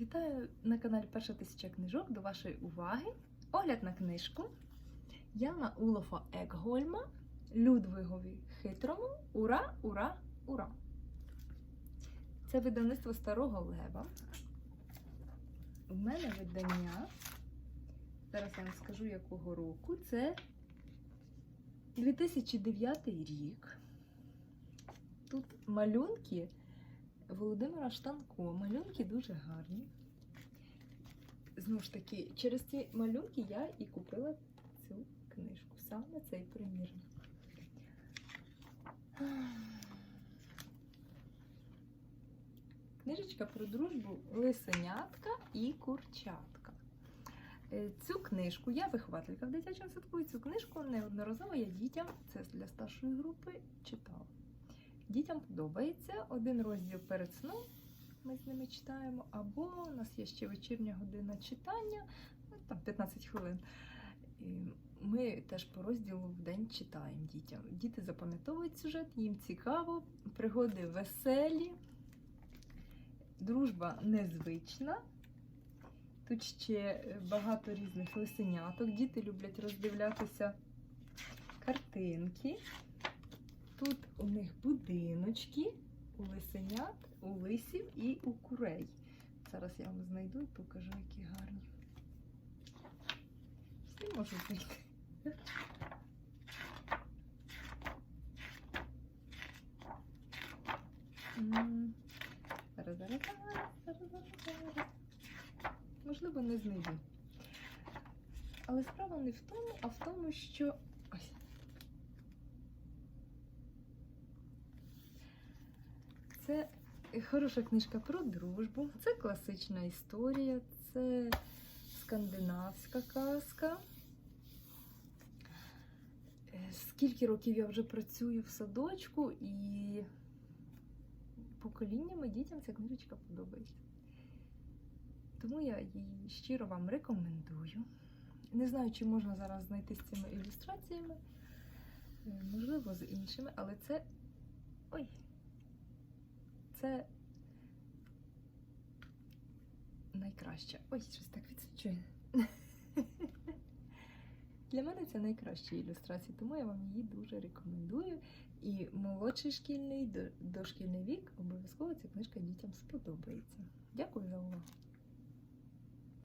Вітаю на каналі Перша тисяча книжок. До вашої уваги. Огляд на книжку Яна Улофа Екгольма Людвигові Хитрому. Ура, ура, ура! Це видавництво Старого Лева. У мене видання. Зараз я вам скажу, якого року. Це 2009 рік. Тут малюнки Володимира Штанко. Малюнки дуже гарні. Знову ж таки, через ці малюнки я і купила цю книжку. Саме цей примірник. Книжечка про дружбу лисенятка і курчатка. Е, Цю книжку я вихователька в дитячому садку, і цю книжку неодноразово я дітям, це для старшої групи, читала. Дітям подобається один розділ перед сном. Ми з ними читаємо, або у нас є ще вечірня година читання, ну, там 15 хвилин. І Ми теж по розділу в день читаємо дітям. Діти запам'ятовують сюжет, їм цікаво, пригоди веселі, дружба незвична. Тут ще багато різних лисеняток. Діти люблять роздивлятися картинки. Тут у них будиночки, у лисенят, у лисів і у курей. Зараз я вам знайду і покажу, які гарні. Всі можуть знайти. Зараз, зараз, зараз, зараз. Можливо, не знайду. Але справа не в тому, а в тому, що. Це хороша книжка про дружбу. Це класична історія, це скандинавська казка. Е, Скільки років я вже працюю в садочку, і поколіннями дітям ця книжечка подобається. Тому я її щиро вам рекомендую. Не знаю, чи можна зараз знайти з цими ілюстраціями, е, можливо, з іншими, але це. Ой! Це найкраще. Ой, щось так відсвічує. Для мене це найкраща ілюстрація, тому я вам її дуже рекомендую. І молодший шкільний, дошкільний вік обов'язково ця книжка дітям сподобається. Дякую за увагу.